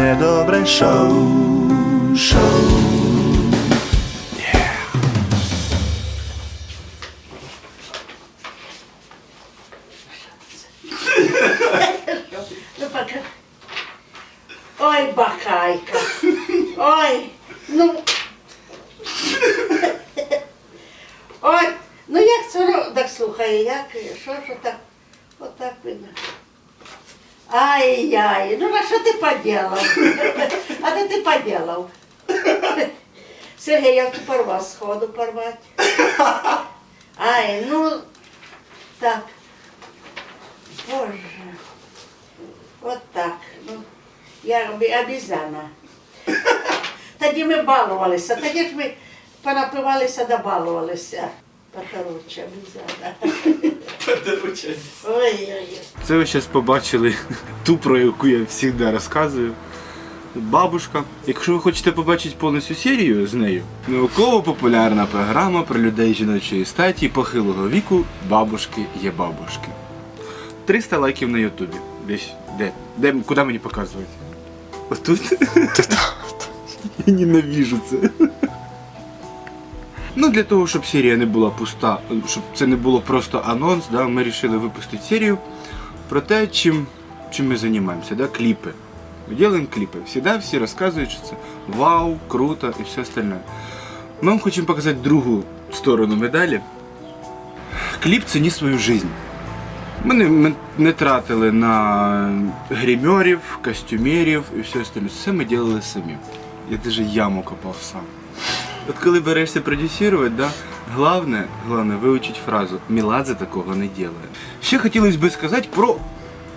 Dobre show, show. Ну, пока. Ой, бакайка. Ой, ну. Ой, ну як це так слухай, як, що ж так, отак видно. Ай-яй, ну на що ти поділав? А де ти поділав? Сергій, я тут порвав сходу порвати. Ай, ну так. Боже. От так. Ну, я обі- обізяна. Тоді ми балувалися, тоді ж ми понапивалися да балувалися. Покороче, обізяна. Ой-ой-ой. Це ви зараз побачили ту, про яку я завжди розказую. Бабушка. Якщо ви хочете побачити повністю серію з нею, науково-популярна програма про людей жіночої статі похилого віку Бабушки є бабушки. 300 лайків на Ютубі. Десь де? Де куди мені показувати? Отут? Я ненавижу це. Ну, для того, щоб серія не була пуста, щоб це не було просто анонс, да, ми вирішили випустити серію про те, чим, чим ми займаємося, да, кліпи. Робимо кліпи. Всегда всі розказують, що це вау, круто і все остальне. Ми вам хочемо показати другу сторону медалі. Кліп це не свою жизнь. Ми не, ми не тратили на гримерів, костюмерів і все остальне. Все ми робили самі. Я навіть яму копав сам. От коли берешся продюсувати, да, головне, головне вивчити фразу Міладзе такого не делає. Ще хотілося б сказати про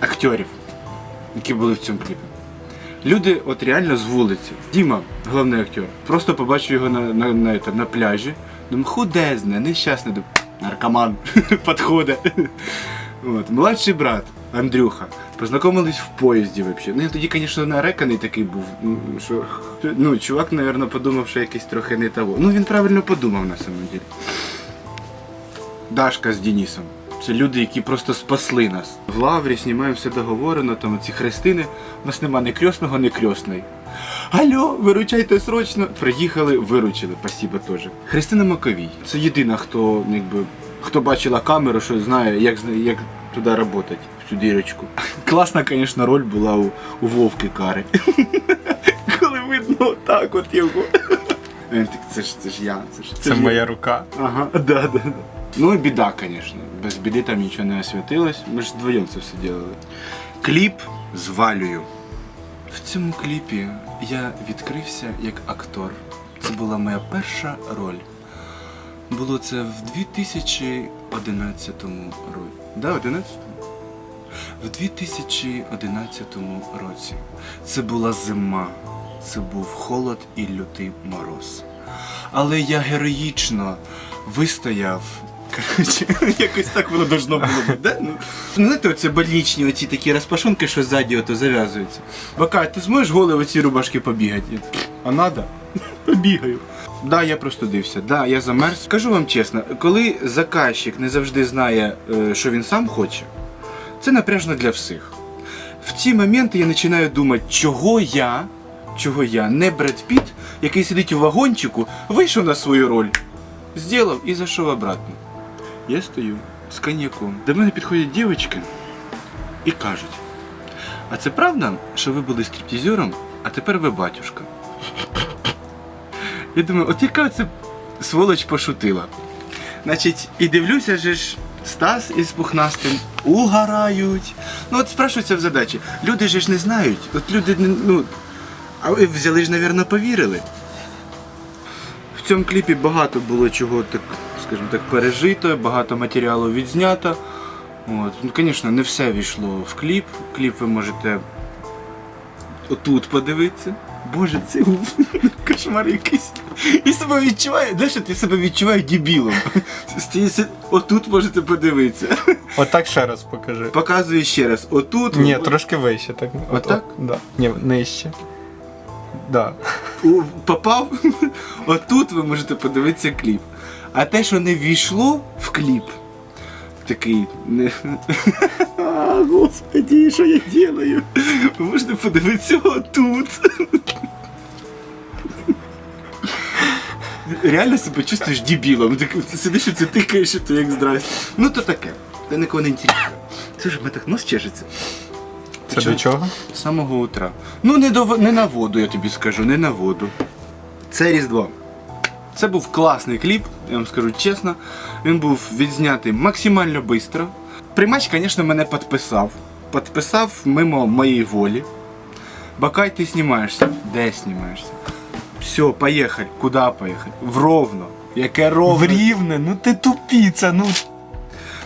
актерів, які були в цьому кліпі. Люди от реально з вулиці. Діма, головний актер, просто побачив його на, на, на, это, на пляжі. Думаю, худезне, нещасне, наркоман підходить. От, младший брат Андрюха. Познайомились в поїзді взагалі. Ну, я тоді, звісно, нареканий такий був. Що, ну, чувак, мабуть, подумав, що якийсь трохи не того. Ну, він правильно подумав на самом деле. Дашка з Денисом. Це люди, які просто спасли нас. В лаврі знімаємо все договорено, там ці хрестини. У нас нема ні крьосного, ні крьосної. Алло, виручайте срочно. Приїхали, виручили, спасибо теж. Христина Маковій. Це єдина, хто якби, хто бачила камеру, що знає, як, як туди працювати, в цю дірочку. Класна, звісно, роль була у, у Вовки Кари. Коли видно так от його. Він так, Це ж це ж я, це ж Це ж я». моя рука. Ага, да, да, да. Ну і біда, звісно. Без біди там нічого не освятилось. Ми ж вдвоєм це все робили. Кліп з Валею. В цьому кліпі я відкрився як актор. Це була моя перша роль. Було це в 2011 році. Да, 11? В 2011 році. Це була зима. Це був холод і лютий мороз. Але я героїчно вистояв. Коротше, якось так воно должно було бути. Да? Ну, ну, знаєте, оце больничні оці такі розпашонки, що ззаді ото зав'язуються. Бака, ти зможеш голий в оці рубашки побігати? А надо? Побігаю. Да, я простудився, да, я замерз. Скажу вам чесно, коли заказчик не завжди знає, е, що він сам хоче, це напряжно для всіх. В ці моменти я починаю думати, чого я, чого я, не Бред Піт, який сидить у вагончику, вийшов на свою роль, зробив і зайшов обратно. Я стою з коньяком. До мене підходять дівчатки і кажуть: а це правда, що ви були стриптизером, а тепер ви батюшка? Я думаю, от яка це сволоч пошутила. Значить, і дивлюся же ж, Стас із пухнастим угорають. Ну от спрашуються в задачі. Люди же ж не знають. От люди ну. А ви взяли ж, напевно, повірили. В цьому кліпі багато було чого так, скажімо так, пережито, багато матеріалу відзнято. От. Ну, звісно, не все війшло в кліп. Кліп ви можете отут подивитися. Боже, це кошмар якийсь. Я себе відчуваю, знаєш, я себе відчуваю дебілом. Отут можете подивитися. Отак ще раз покажи. Показую ще раз. Отут. Ні, трошки вище. Так. Отак? от, Да. Ні, нижче. Да. у- попав. Отут ви можете подивитися кліп. А те, що не війшло в кліп, такий. Не... господи, що я делаю? Можна подивитися отут. Реально себе чувствуєш дебілом. Ти сидиш і це тикаєш, і то як здрасте. Ну то таке. Ти нікого не інтересує. Слушай, в мене так нос чешеться. Це до чого? З самого утра. Ну, не, до, не на воду, я тобі скажу, не на воду. Це Різдво. Це був класний кліп, я вам скажу чесно. Він був відзнятий максимально швидко. Приймач, звісно, мене підписав. Підписав мимо моєї волі. Бакай, ти знімаєшся. Де знімаєшся? Все, поїхали. Куди поїхали? В Ровно. Яке ровно? В рівне, ну ти тупіця, ну.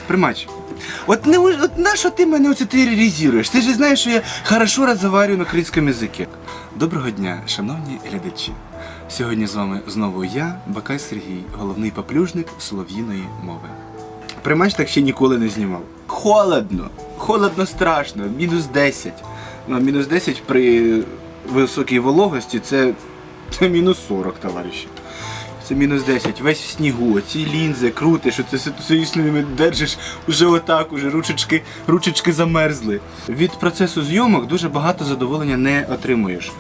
Примач. От не от на що ти мене оце тероризуєш? Ти ж знаєш, що я хорошо розмовляю на українському язикі. Доброго дня, шановні глядачі. Сьогодні з вами знову я, Бакай Сергій, головний поплюжник солов'їної мови. Примач так ще ніколи не знімав. Холодно, холодно страшно, мінус 10. Ну, мінус 10 при високій вологості це, це мінус 40, товариші. Це мінус 10, весь в снігу, ці лінзи крутиш, що ситуаційно ними держиш уже отак, уже ручечки, ручечки замерзли. Від процесу зйомок дуже багато задоволення не отримуєш.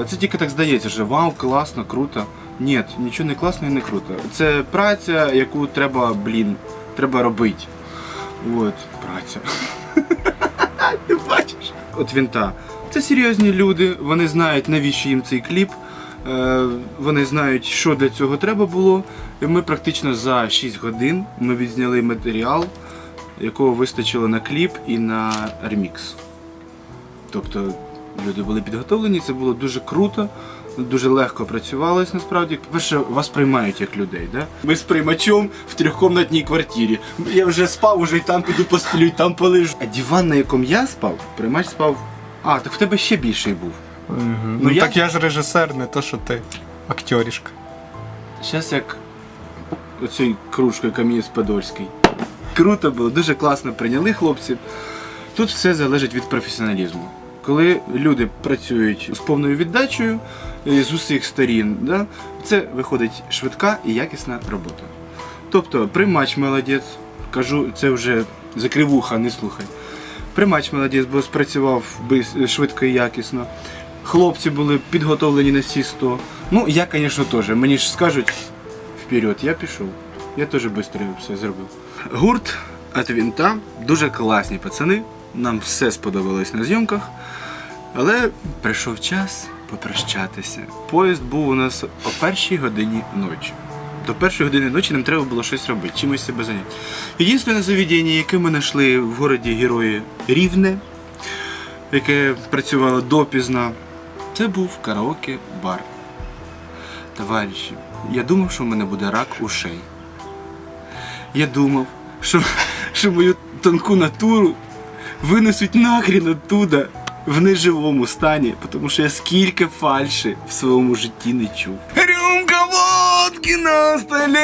Е, Це тільки так здається, що вау, класно, круто. Ні, нічого не класно і не круто. Це праця, яку треба, блін, треба робити. От, праця. Ти бачиш? От вінта. Це серйозні люди, вони знають, навіщо їм цей кліп. Е, Вони знають, що для цього треба було. І ми практично за 6 годин ми відзняли матеріал, якого вистачило на кліп і на ремікс. Тобто люди були підготовлені, це було дуже круто, дуже легко працювалось насправді. По-перше, вас приймають як людей, да? Ми з приймачом в трьохкомнатній квартирі. Я вже спав, уже і там піду посплю, і там полежу. А диван, на якому я спав, приймач спав. А, так в тебе ще більший був. Мгм. Ну, Ну, я- так я ж режисер, не то, що ти. Актерішка. Зараз як оцей кружкою Кам'янець Подольський. Круто було, дуже класно прийняли хлопці. Тут все залежить від професіоналізму. Коли люди працюють з повною віддачею е, з усіх сторін, да, це виходить швидка і якісна робота. Тобто, приймач молодець, кажу, це вже закривуха, не слухай. Приймач молодець, бо спрацював бис- швидко і якісно. Хлопці були підготовлені на всі 100. Ну, я, звісно, теж. Мені ж скажуть вперед, я пішов. Я теж швидко все зробив. Гурт від вінта, дуже класні пацани. Нам все сподобалось на зйомках. Але прийшов час попрощатися. Поїзд був у нас о першій годині ночі. До першої години ночі нам треба було щось робити, чимось себе зайняти. Єдине заведення, яке ми знайшли в городі Герої Рівне, яке працювало допізна, це був караоке-бар. Товариші, я думав, що в мене буде рак ушей. Я думав, що, що мою тонку натуру винесуть нахрін оттуда в неживому стані, тому що я скільки фальші в своєму житті не чув. Рюмка водки на столі!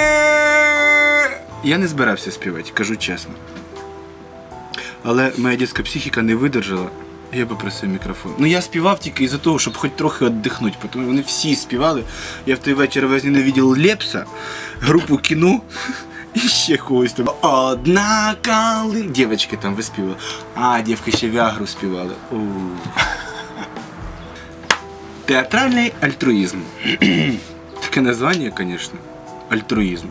Я не збирався співати, кажу чесно. Але моя дитяча психіка не видержала. Я попросив мікрофон. Ну я співав тільки із-за того, щоб хоч трохи віддихнути, тому вони всі співали. Я в той вечір возненавидів Лепса, групу кіно і ще когось там. Одна кали. Дівчатки там виспівали. А, дівки ще Вягру співали. Театральний альтруїзм. Таке названня, звісно. Альтруїзм.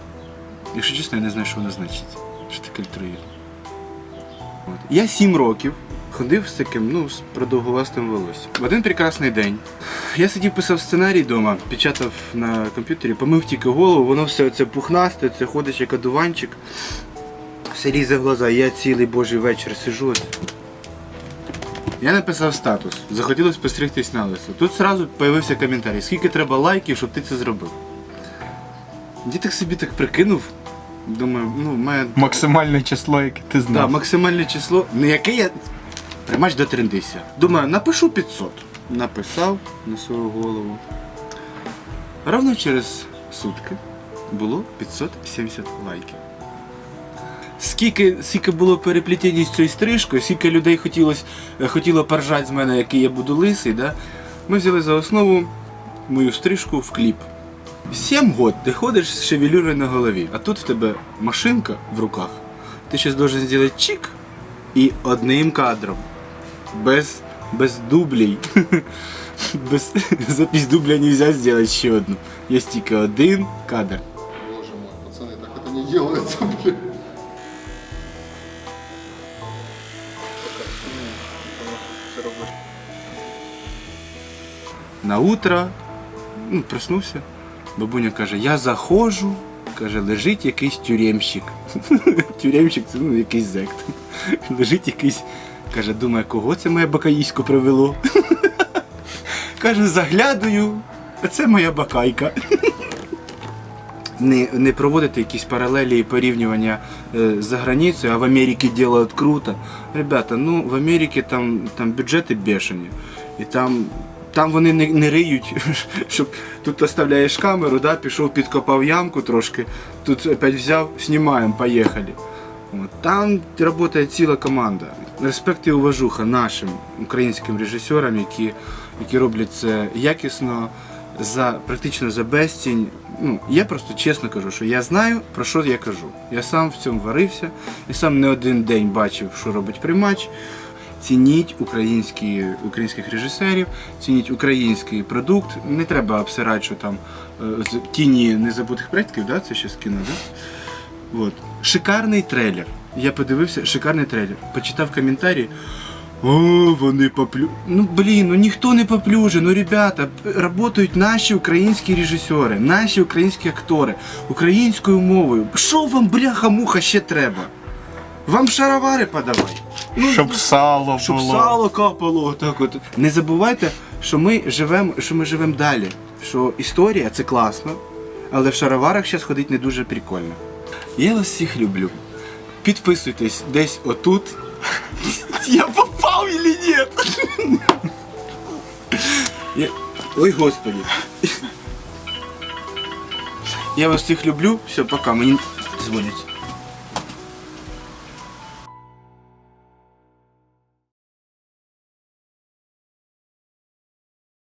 Якщо чесно, я не знаю, що воно значить. Що таке альтруїзм? От. Я сім років ходив з таким, ну, з продовгувастим волоссям. В один прекрасний день я сидів, писав сценарій вдома, печатав на комп'ютері, помив тільки голову, воно все це пухнасте, це ходиш як одуванчик. Все лізе в глаза, я цілий божий вечір сижу. Я написав статус. Захотілося постригтись на лисо. Тут одразу з'явився коментар. Скільки треба лайків, щоб ти це зробив? Так собі так прикинув. Думаю, ну, має Максимальне число, яке ти Да, максимальне число, на яке я приймач дотрендися. Думаю, напишу 500. Написав на свою голову. Ровно через сутки було 570 лайків. Скільки, скільки було переплетіння з цією стрижкою, скільки людей хотілось, е, хотіло поржати з мене, який я буду лисий, да? ми взяли за основу мою стрижку в кліп. Сім год ти ходиш з шевелюрою на голові, а тут в тебе машинка в руках. Ти зараз должен зробити чик, І одним кадром. Без, без дублей. Без запись дубля нельзя сделать ще одну. Є тільки один кадр. Боже мой, пацаны, так это не делается, блин. На утро ну, проснувся. Бабуня каже, я заходжу, каже, лежить якийсь тюремщик. тюремщик це ну, якийсь зект. лежить якийсь, каже, думає, кого це моє бакаїсько привело. каже, заглядаю, а це моя бакайка. Не, не проводити якісь паралелі і порівнювання е, за границею, а в Америці делают круто. Ребята, ну в Америці там, там бюджети бешені. І там, там вони не, не риють, щоб тут оставляєш камеру, да, пішов, підкопав ямку трошки, тут опять взяв, знімаємо, поїхали. Там працює ціла команда. Респект і уважуха нашим українським режисерам, які, які роблять це якісно, за, практично за безцінь. Ну, я просто чесно кажу, що я знаю, про що я кажу. Я сам в цьому варився, і сам не один день бачив, що робить приймач. Цініть українські, українських режисерів, цініть український продукт. Не треба обсирати, що там е, тіні незабутих предків, да? це ще з кіно, да? От. Шикарний трейлер. Я подивився, шикарний трейлер. Почитав коментарі. О, вони поплю. Ну блін, ну ніхто не поплюже. Ну ребята, працюють наші українські режисери, наші українські актори українською мовою. Що вам, бляха-муха, ще треба? Вам шаровари подавай. Ну, Щоб сало щоб було. сало капало. Так от. Не забувайте, що ми живемо, що ми живемо далі. Що історія це класно, але в шароварах зараз ходить не дуже прикольно. Я вас всіх люблю. Підписуйтесь десь отут. Я попав или ні? Я... Ой, господи. Я вас всіх люблю. Все, пока. Мені дзвонять.